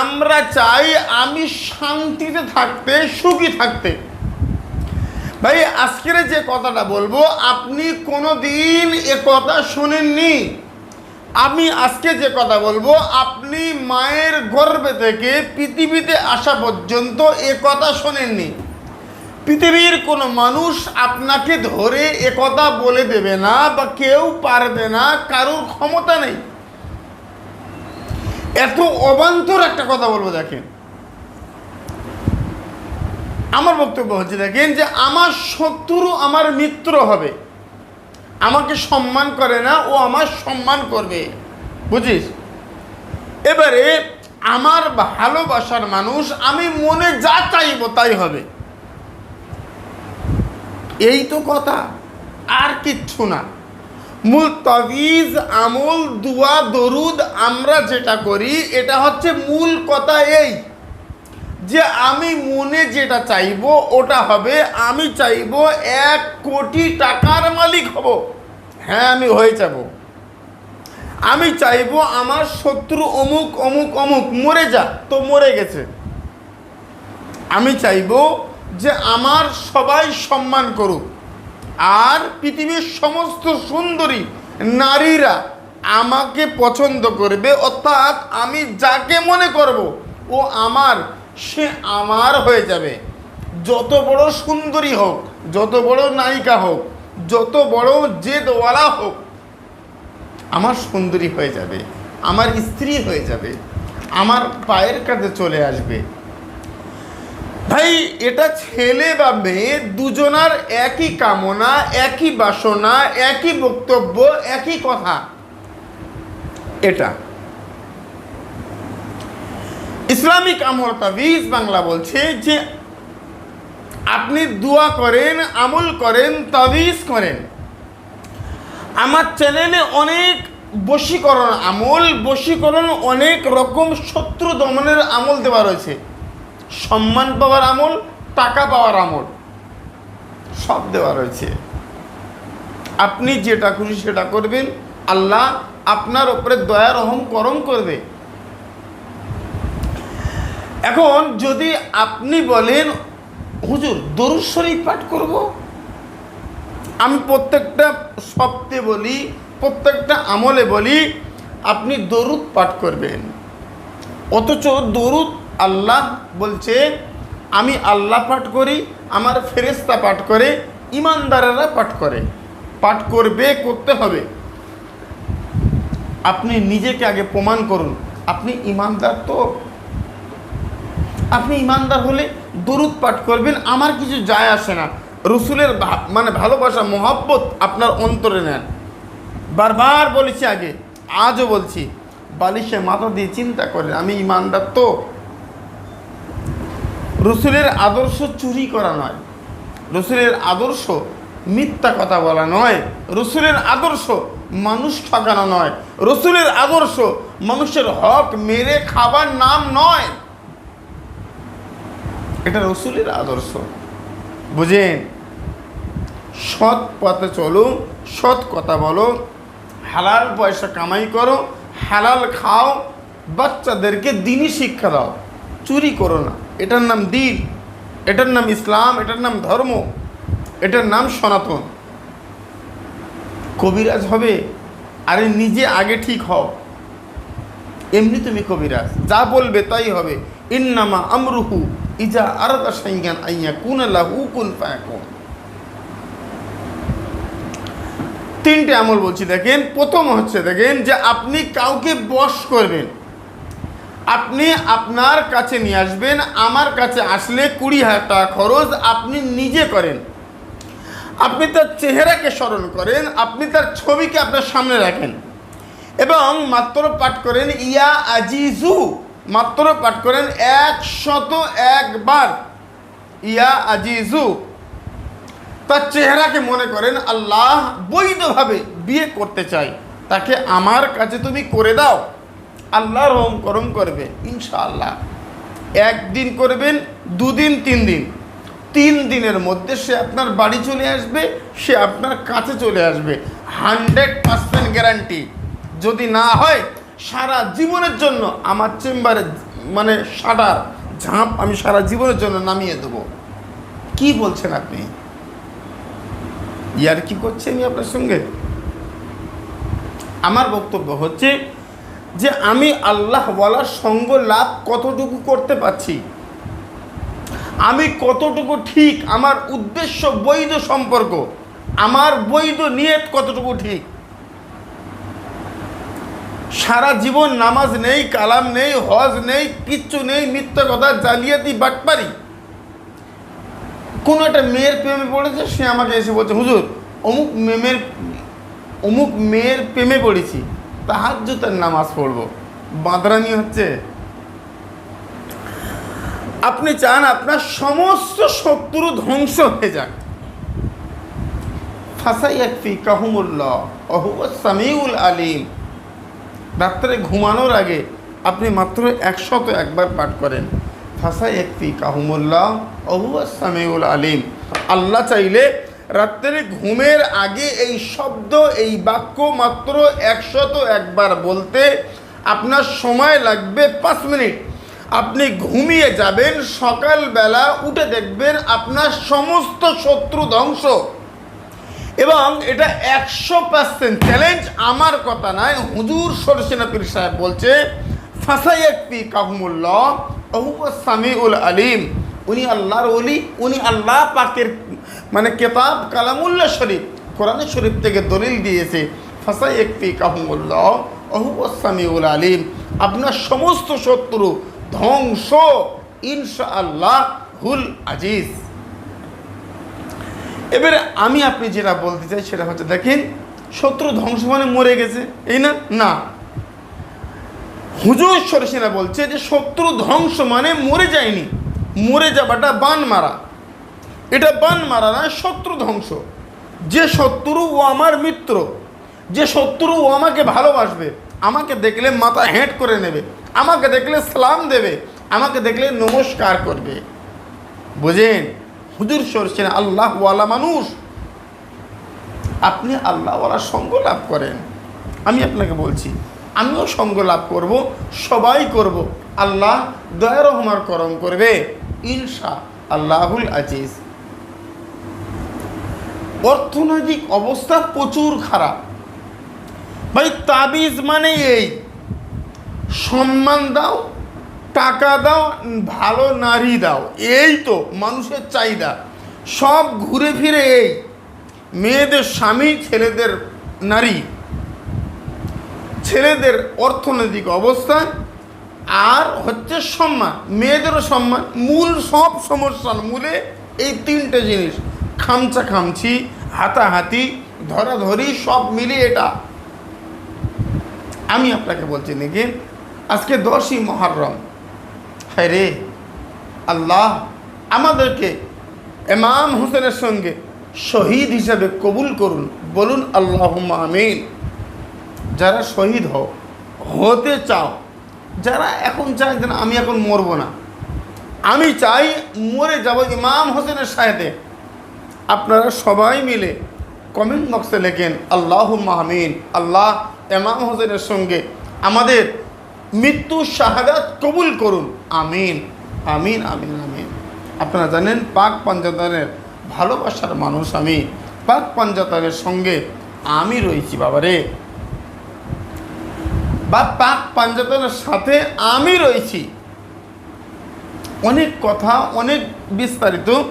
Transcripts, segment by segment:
আমরা চাই আমি শান্তিতে থাকতে, সুখী থাকতে। ভাই, আজকের যে কথাটা বলব, আপনি কোনো দিন এ কথা শোনেননি। আমি আজকে যে কথা বলব, আপনি মায়ের গর্ভে থেকে পৃথিবীতে আসা পর্যন্ত এ কথা শোনেননি। পৃথিবীর কোনো মানুষ আপনাকে ধরে এ কথা বলে দেবে না বা কেউ পারবে না, কারোর ক্ষমতা নেই। এত অবান্তর একটা কথা বলব, দেখেন। আমার বক্তব্য হচ্ছে, দেখেন যে আমার শত্রু আমার মিত্র হবে। আমাকে সম্মান করে না, ও আমার সম্মান করবে। বুঝিস? এবারে আমার ভালোবাসার মানুষ, আমি মনে যা চাইব তাই হবে। এই তো কথা, আর কিচ্ছু না। মূল তাবিজ আমল, দুয়া, দরুদ, আমরা যেটা করি, এটা হচ্ছে মূল কথা এই যে আমি মনে যেটা চাইব, ওটা হবে আমি চাইব এক কোটি টাকার মালিক হব। হ্যাঁ আমি হয়ে যাব। আমি চাইব আমার শত্রু অমুক অমুক অমুক, মরে যা, তো মরে গেছে। আমি চাইব যে আমার সবাই সম্মান করুক। আর পৃথিবীর সমস্ত সুন্দরী নারীরা আমাকে পছন্দ করবে, অর্থাৎ আমি যাকে মনে করব, ও আমার, সে আমার হয়ে যাবে। যত বড় সুন্দরী হোক, যত বড় নায়িকা হোক, যত বড় জেদওয়ালা হোক, আমার সুন্দরী হয়ে যাবে, আমার স্ত্রী হয়ে যাবে, আমার পায়ের কাছে চলে আসবে। ভাই, এটা ছেলে বা মেয়ে, দুজনার একই কামনা, একই বাসনা, একই বক্তব্য, একই কথা। এটা। ইসলামিক আমল তাবিজ বাংলা বলছে যে, আপনি দোয়া করেন, আমল করেন, তাবিজ করেন। আমার চ্যানেলে অনেক বশীকরণ আমল, বশীকরণ অনেক রকম শত্রু দমনের আমল দেওয়া রয়েছে। সম্মান পাওয়ার আমল, টাকা পাওয়ার আমল। সব দেওয়া রয়েছে। আপনি যেটা খুশি সেটা করবেন। আল্লাহ আপনার ওপরে দয়া রহম করম করবে। এখন যদি আপনি বলেন, হুজুর, দরুদ শরীফ পাঠ করব? আমি প্রত্যেকটা শব্দে বলি, প্রত্যেকটা আমলে বলি, আপনি দরুদ পাঠ করবেন। অথচ দরুদ আল্লাহ বলছে, আমি আল্লাহ পাঠ করি, আমার ফেরেস্তা পাঠ করে, ইমানদারেরা পাঠ করে। পাঠ করবে, করতে হবে। আপনি নিজেকে আগে প্রমাণ করুন, আপনি ইমানদার তো। আপনি ইমানদার হলে দরুদ পাঠ করবেন, আমার কিছু যায় আসে না। রসুলের মানে ভালোবাসা, মহাব্বত আপনার অন্তরে নেন। বারবার বলেছি আগে, আজও বলছি, বালিশে মাথা দিয়ে চিন্তা করেন, আমি ইমানদার তো। রসুলের আদর্শ চুরি করা নয়। রসুলের আদর্শ মিথ্যা কথা বলা নয়। রসুলের আদর্শ মানুষ ঠকানো নয়। রসুলের আদর্শ মানুষের হক মেরে খাবার নাম নয়। এটা রসুলের আদর্শ। বুঝেন? সৎ পথে চলো, সৎ কথা বলো, হালাল পয়সা কামাই করো, হালাল খাও, বাচ্চাদেরকে দিনই শিক্ষা দাও, চুরি করো না। এটার নাম দিন, এটার নাম ইসলাম, এটার নাম ধর্ম, এটার নাম সনাতন। কবিরাজ হবে, আরে নিজে আগে ঠিক হও। এমনি তুমি কবিরাজ, যা বলবে তাই হবে। ইন্নামা আমরুহু ইজা আরদা সাইয়ান আইয়া কুন লাহু কুন ফায়াকুন। তিনটে আমল বলছি, দেখেন, প্রথম হচ্ছে, দেখেন, যে আপনি কাউকে বশ করবেন। আপনি আপনার কাছে নিয়ে আসবেন, আমার কাছে আসলে কুড়ি হাজার টাকা খরচ আপনি নিজে করেন। আপনি তার চেহারাকে স্মরণ করেন, আপনি তার ছবিকে আপনার সামনে রাখেন। এবং মাত্র পাঠ করেন, ইয়া আজিজু, মাত্র পাঠ করেন একশত একবার। ইয়া আজিজু, তার চেহারাকে মনে করেন, আল্লাহ বৈধভাবে বিয়ে করতে চাই, তাকে আমার কাছে তুমি করে দাও। আল্লাহ রহম করম করবে, ইনশাআল্লাহ। একদিন করবেন, দুদিন তিন দিন তিন দিনের মধ্যে সে আপনার বাড়ি চলে আসবে, সে আপনার কাছে চলে আসবে। Hundred percent guarantee. যদি না হয়, সারা জীবনের জন্য আমার চেম্বারে মানে সাটার ঝাঁপ আমি সারা জীবনের জন্য নামিয়ে দেবো। কি বলছেন আপনি? ইয়ার কি করছে আমি আপনার সঙ্গে? আমার বক্তব্য হচ্ছে যে আমি আল্লাহ বলার সঙ্গ লাভ কতটুকু করতে পারছি? আমি কতটুকু ঠিক? আমার উদ্দেশ্য বৈধ সম্পর্ক। আমার বৈধ নিয়ত কতটুকু ঠিক? সারা জীবন নামাজ নেই, কালাম নেই, হজ নেই, কিচ্ছু নেই, মিথ্যা কথা, জালিয়াতি, বাটপারি। কোনো একটা মেয়ের প্রেমে পড়েছে, সে আমাকে এসে বলছে, হুজুর, অমুক মেমের, অমুক মেয়ের প্রেমে পড়েছি। তাহার জুতার নামাজ পড়ব। বাঁদরানি হচ্ছে, আপনি চান আপনার সমস্ত শত্রু ধ্বংস হয়ে যাক। ফাসাই একফি কাহুমুল্লাহ অহুয়া সামিউল আলিম। রাত্রে ঘুমানোর আগে আপনি মাত্র একশত একবার পাঠ করেন। ফাঁসা একটি কাহুমুল্লাহ অহুয়া সামিউল আলিম। আল্লাহ চাইলে রাত্রে ঘুমের আগে এই শব্দ, এই বাক্য মাত্র একশত একবার বলতে আপনার সময় লাগবে পাঁচ মিনিট। আপনি ঘুমিয়ে যাবেন, সকালবেলা উঠে দেখবেন আপনার সমস্ত শত্রু ধ্বংস। এবং এটা একশো পার্সেন্ট চ্যালেঞ্জ আমার কথা নয়, হুজুর সরসিনা পীর সাহেব বলছে ফাঁসাই একটি কাহমুল্লাহ সামিউল আলিম। উনি আল্লাহর অলি উনি আল্লাহ পাকের মানে কেতাব কালামুল্লা শরীফ কোরআন শরীফ থেকে দলিল দিয়েছে ফাঁসাই একটি কাহমুল্লাহ সামিউল আলিম। আপনার সমস্ত শত্রু ধ্বংস ইনশা আল্লাহ হুল আজিজ। এবারে আমি আপনি যেটা বলতে চাই সেটা হচ্ছে, দেখেন, শত্রু ধ্বংস মানে মরে গেছে, এই না? না। হুজুর সরসিনা বলছে যে শত্রু ধ্বংস মানে মরে যায়নি, মরে যাবাটা বান মারা। এটা বান মারা না, শত্রু ধ্বংস। যে শত্রু ও আমার মিত্র, যে শত্রু ও আমাকে ভালোবাসবে, আমাকে দেখলে মাথা হেঁট করে নেবে, আমাকে দেখলে সালাম দেবে, আমাকে দেখলে নমস্কার করবে। বুঝেন? হুজুর সরছেন আল্লাহওয়ালা মানুষ। আপনি আল্লাহওয়ালার সঙ্গ লাভ করেন। আমি আপনাকে বলছি, আমিও সঙ্গ লাভ করব, সবাই করব। আল্লাহ দয়া রহমার করম করবে। ইনশা আল্লাহুল আজিজ। অর্থনৈতিক অবস্থা প্রচুর খারাপ। ভাই, তাবিজ মানে এই, সম্মান দাও, টাকা দাও, ভালো নারী দাও, এই তো মানুষের চাহিদা। সব ঘুরে ফিরে এই, মেয়েদের স্বামী, ছেলেদের নারী। ছেলেদের অর্থনৈতিক অবস্থা, আর হচ্ছে সম্মান, মেয়েদেরও সম্মান, মূল সব সমস্যার মূলে এই তিনটে জিনিস। খামচা খামছি হাতাহাতি ধরাধরি সব মিলিয়ে এটা। আমি আপনাকে বলছি নাকি আজকে দশই মহারম। হ্যাঁ রে আল্লাহ আমাদেরকে এমাম হোসেনের সঙ্গে শহীদ হিসাবে কবুল করুন বলুন আল্লাহ আমিন। যারা শহীদ হও হতে চাও যারা এখন চায় যে না, আমি এখন মরবো না। আমি চাই মরে যাব ইমাম হোসেনের সাথে। আপনারা সবাই মিলে কমেন্ট বক্সে লেখেন আল্লাহ মাহমিন আল্লাহ এমাম হোসেনের সঙ্গে আমাদের মৃত্যু শাহাদাত কবুল করুন। আমিন আমিন আমিন আমিন। আপনারা জানেন, পাক পাঞ্জাতানের ভালোবাসার মানুষ আমি। পাক পাঞ্জাতানের সঙ্গে আমি রয়েছি, বাবারে। বা পাক পাঞ্জাতনের সাথে আমি রয়েছি। অনেক কথা, অনেক বিস্তারিত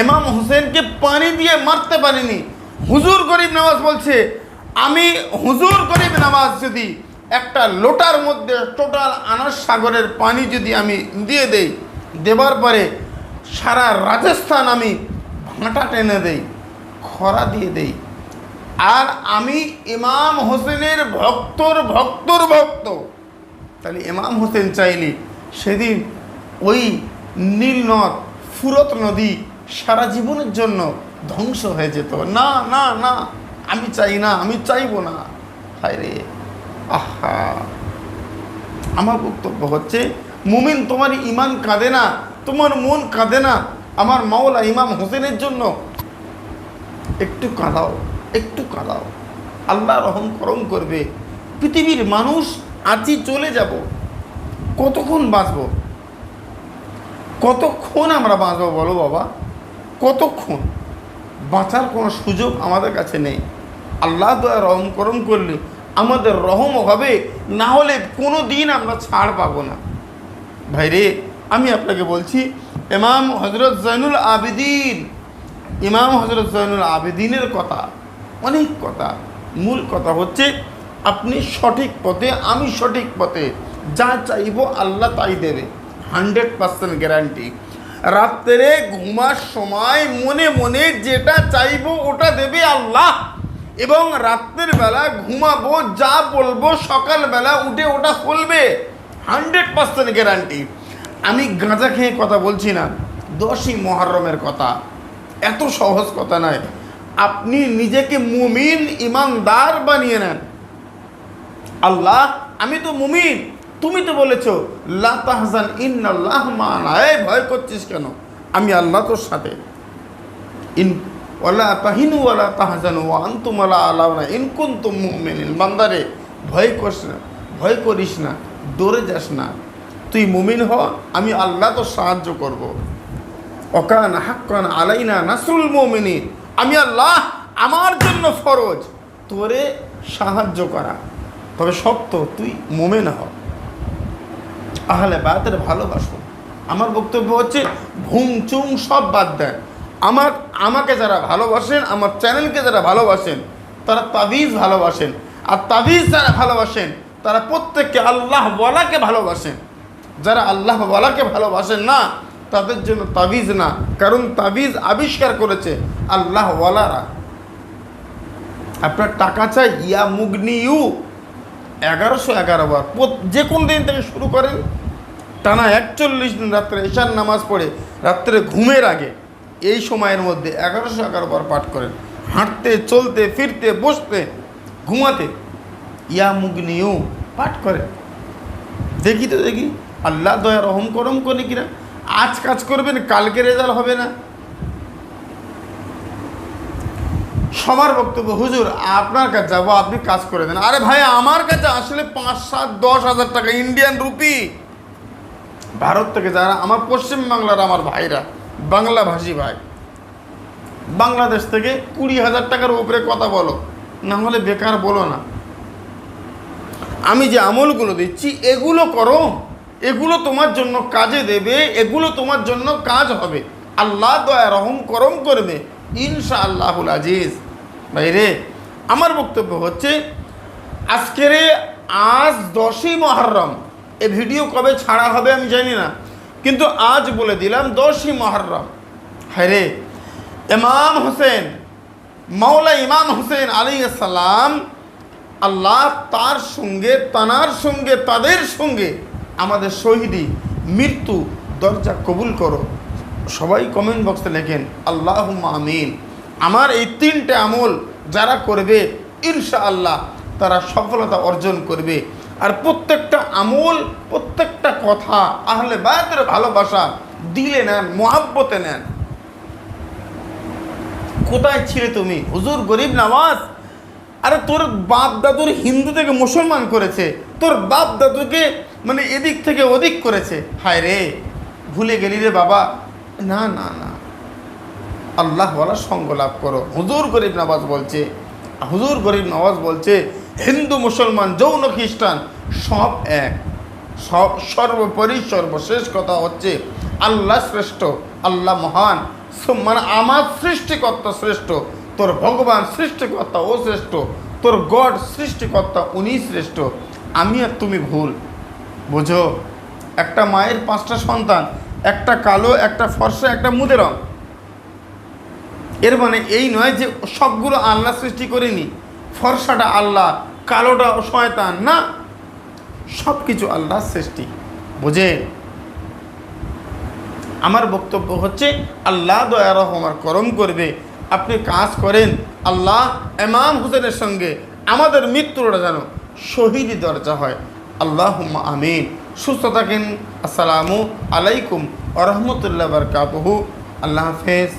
এমাম হোসেনকে পানি দিয়ে মারতে পারিনি। হুজুর গরিব নামাজ বলছে, আমি হুজুর গরিব নামাজ যদি একটা লোটার মধ্যে টোটাল আনাস সাগরের পানি যদি আমি দিয়ে দেই, দেবার পরে সারা রাজস্থান আমি ভাঁটা টেনে দেই, খরা দিয়ে দেই। আর আমি ইমাম হোসেনের ভক্তর ভক্তর ভক্ত। তাহলে ইমাম হোসেন চাইলে সেদিন ওই নীল নদ ফুরত নদী সারা জীবনের জন্য ধ্বংস হয়ে যেত। না না না, আমি চাই না, আমি চাইব না। হায় রে আহা। আমার বক্তব্য হচ্ছে, মুমিন তোমার ইমান কাঁদে না, তোমার মন কাঁদে না, আমার মাওলা ইমাম হোসেনের জন্য। একটু কাঁদাও একটু কাঁদাও। আল্লাহ রহম করম করবে। পৃথিবীর মানুষ আজই চলে যাব। কতক্ষণ বাঁচবো? কতক্ষণ আমরা বাঁচবো বলো বাবা? কতক্ষণ? বাঁচার কোনো সুযোগ আমাদের কাছে নেই। আল্লাহ দয়া রহম করম করলে আমাদের রহম হবে, না হলে কোনো দিন আমরা ছাড় পাবো না। ভাইরে, আমি আপনাকে বলছি, ইমাম হজরত জৈনুল আবেদিন, ইমাম হজরত জৈনুল আবেদিনের কথা, অনেক কথা। মূল কথা হচ্ছে, আপনি সঠিক পথে, আমি সঠিক পথে যা চাইব আল্লাহ তাই দেবে। Hundred percent guarantee. রাত্রে ঘুমার সময় মনে মনে যেটা চাইব ওটা দেবে আল্লাহ। এবং রাত্রের বেলা ঘুমাবো, যা বলব সকালবেলা উঠে ওটা বলবে হান্ড্রেড পার্সেন্ট গ্যারান্টি। আমি গাঁজা খেয়ে কথা বলছি না দশই মহরমের কথা। এত সহজ কথা নয়। আপনি নিজেকে মুমিন, ইমানদার বানিয়ে নেন। আল্লাহ, আমি তো মুমিন। তুমি তো বলেছ, লা তাহজান, ইন্নাল্লাহ মানা। এই ভয় করছিস কেন? আমি আল্লাহ তোর সাথে। ইন, ওয়ালা তাহিনু ওয়ালা তাহজানু, ওয়া আনতুম ওয়ালা আলাউনা, ইন কুনতুম মুমিনিন। বান্দারে, ভয় করিস না, ভয় করিস না, দৌড়ে যাস না। তুই মুমিন হ, আমি আল্লাহ তোর সাহায্য করব। অকান হাক্কান আলাইনা নাসরুল মুমিনিন। আমি আল্লাহ আমার জন্য ফরজ। তোরে সাহায্য করা। তবে সত্য তুই মোমেন হ। আহলে বায়াতের ভালোবাসো। আমার বক্তব্য হচ্ছে ভুং চুং সব বাদ দেন। আমার, আমাকে যারা ভালোবাসেন, আমার চ্যানেলকে যারা ভালোবাসেন, তারা তাবিজ ভালোবাসেন। আর তাবিজ যারা ভালোবাসেন, তারা প্রত্যেককে আল্লাহ বলাকে ভালোবাসেন। যারা আল্লাহ বলাকে ভালোবাসেন না, তাদের জন্য তাবিজ না। কারণ তাবিজ আবিষ্কার করেছে আল্লাহ ওয়ালারা। আপনার টাকা চাই? ইয়া মুগনি ইউ এগারোশো এগারো বার। যে কোন দিন থেকে শুরু করেন টানা একচল্লিশ দিন রাত্রে এশার নামাজ পড়ে, রাত্রে ঘুমের আগে, এই সময়ের মধ্যে এগারোশো এগারো বার পাঠ করেন। হাঁটতে, চলতে, ফিরতে, বসতে, ঘুমাতে ইয়া মুগনিউ পাঠ করেন। দেখি তো দেখি। আল্লাহ দয়া রহম করম করে কিনা। আজ কাজ করবেন, কালকে রেজাল্ট হবে না। সবার বক্তব্য, হুজুর, আপনার কাছে যাব, আপনি কাজ করে দেন। আরে ভাই, আমার কাছে আসলে পাঁচ, সাত, দশ হাজার টাকা ইন্ডিয়ান রুপি ভারত থেকে যারা, আমার পশ্চিম বাংলার আমার ভাইরা, বাংলা ভাষী ভাই, বাংলাদেশ থেকে কুড়ি হাজার টাকার উপরে কথা বলো, না হলে বেকার বলো না। আমি যে আমলগুলো দিচ্ছি, এগুলো করো। এগুলো তোমার জন্য কাজে দেবে, এগুলো তোমার জন্য কাজ হবে। আল্লাহ দয়া রহম, করম করবে। ইনশা আল্লাহুল আজিজ। ভাইরে, আমার বক্তব্য হচ্ছে, আজকের আজ দশই মহরম। এ ভিডিও কবে ছাড়া হবে আমি জানি না, কিন্তু আজ বলে দিলাম দশই মহরম। হ্যাঁ রে ইমাম হোসেন, মাওলা ইমাম হোসেন আলী সালাম, আল্লাহ তার সঙ্গে, তানার সঙ্গে, তাদের সঙ্গে আমাদের শহীদি মৃত্যু দরজা কবুল করো। সবাই কমেন্ট বক্সে লেখেন আল্লাহ আমিন। আমার এই তিনটে আমল যারা করবে ইনশা আল্লাহ তারা সফলতা অর্জন করবে। আর প্রত্যেকটা আমল, প্রত্যেকটা কথা আহলে বায়াতের ভালোবাসা দিলে নেন, মহাব্বতে নেন। কোথায় ছিলে তুমি? হুজুর, গরিব, নামাজ? আরে তোর বাপ দাদুর হিন্দু থেকে মুসলমান করেছে, তোর বাপ দাদুকে মানে এদিক থেকে ওদিক করেছে। হায় রে, ভুলে গেলি রে বাবা। না না না। আল্লাহ বলার সঙ্গ লাভ করো। হুজুর গরিব নওয়াজ বলছে, হুজুর গরিব নওয়াজ বলছে, হিন্দু, মুসলমান, যৌন, খ্রিস্টান, সব এক। সব সর্বোপরি সর্বশেষ কথা হচ্ছে, আল্লাহ শ্রেষ্ঠ, আল্লাহ মহান। মানে আমার সৃষ্টিকর্তা শ্রেষ্ঠ, তোর ভগবান সৃষ্টিকর্তা ও শ্রেষ্ঠ, তোর গড সৃষ্টিকর্তা উনি শ্রেষ্ঠ। আমি আর তুমি ভুল। বোঝো, একটা মায়ের পাঁচটা সন্তান একটা কালো, একটা ফর্সা, একটা মুদে রং। এর মানে এই নয় যে সবগুলো আল্লাহ সৃষ্টি করেনি। ফর্সাটা আল্লাহ, কালোটা শয়তান, না। সব কিছু আল্লাহ সৃষ্টি। বুঝে আমার বক্তব্য হচ্ছে, আল্লাহ দয়া রহমার করম করবে। আপনি কাজ করেন, আল্লাহ এমাম হোসেনের সঙ্গে আমাদের মৃত্যুটা যেন শহীদি দরজা হয়। আল্লাহ আমিন। সুস্থ থাকেন। আসসালামু আলাইকুম আ রহমতুল্লাহ বরকাতহু। আল্লাহ হাফেজ।